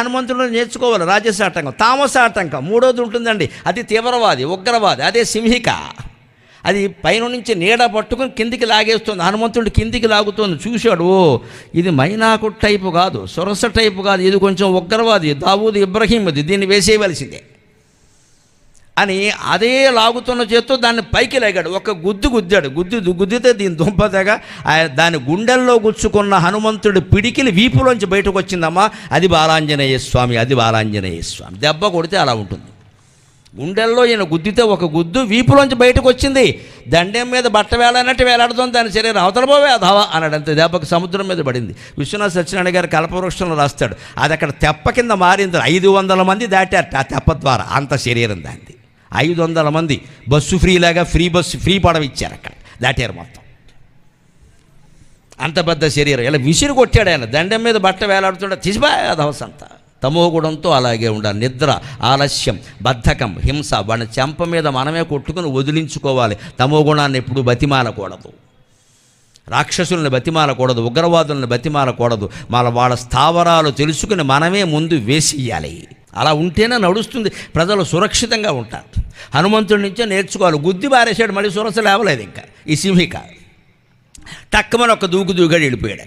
హనుమంతుడు నేర్చుకోవాలి రాజస ఆటంకం తామస ఆటంకం. మూడోది ఉంటుందండి అది తీవ్రవాది ఉగ్రవాది అదే సింహిక. అది పైన నుంచి నీడ పట్టుకుని కిందికి లాగేస్తుంది హనుమంతుడు కిందికి లాగుతుంది చూశాడు ఓ ఇది మైనాకు టైపు కాదు సొరస టైపు కాదు ఇది కొంచెం ఉగ్రవాది దావూద్ ఇబ్రహీం ఇది దీన్ని వేసేయవలసిందే. అని అదే లాగుతున్న చేత్తో దాన్ని పైకి లేగాడు. ఒక గుద్దు గుద్దాడు. గుద్దు గుద్దితే దీని దుంపదగా దాని గుండెల్లో గుచ్చుకున్న హనుమంతుడి పిడికిలి వీపులోంచి బయటకు వచ్చిందమ్మా అది బాలాంజనేయ స్వామి అది బాలాంజనేయ స్వామి. దెబ్బ కొడితే అలా ఉంటుంది. గుండెల్లో ఈయన గుద్దితే ఒక గుద్దు వీపులోంచి బయటకు వచ్చింది దండెం మీద బట్ట వేలనట్టు వేలాడుతుంది. దాని శరీరం అవతలపోవే అధవా అన్నాడు అంతే దెబ్బకి సముద్రం మీద పడింది. విశ్వనాథ్ సత్యనారాయణ గారు కల్పవృక్షంలో రాస్తాడు. అది అక్కడ తెప్ప కింద మారింది. ఐదు వందల మంది దాటారట ఆ తెప్ప ద్వారా. అంత శరీరం దాన్ని ఐదు వందల మంది బస్సు ఫ్రీలాగా ఫ్రీ బస్సు ఫ్రీ పడవ ఇచ్చారు అక్కడ. దాటారు మొత్తం. అంత పెద్ద శరీరం. ఇలా విసిరి కొట్టాడు ఆయన. దండం మీద బట్ట వేలాడుతుంటే తీసిపా అంతా. తమోగుణంతో అలాగే ఉండాలి. నిద్ర ఆలస్యం బద్ధకం హింస వాడిని చెంప మీద మనమే కొట్టుకుని వదిలించుకోవాలి. తమోగుణాన్ని ఎప్పుడు బతిమాలకూడదు. రాక్షసుల్ని బతిమాలకూడదు. ఉగ్రవాదులను బతిమాలకూడదు. మన వాళ్ళ స్థావరాలు తెలుసుకుని మనమే ముందు వేసియ్యాలి అలా ఉంటేనే నడుస్తుంది. ప్రజలు సురక్షితంగా ఉంటారు. హనుమంతుడి నుంచే నేర్చుకోవాలి. గుద్ది బారేసాడు మళ్ళీ సురస లేవలేదు ఇంకా. ఈ సింహిక. టక్కమని ఒక దూకు దూగాడు వెళ్ళిపోయాడు.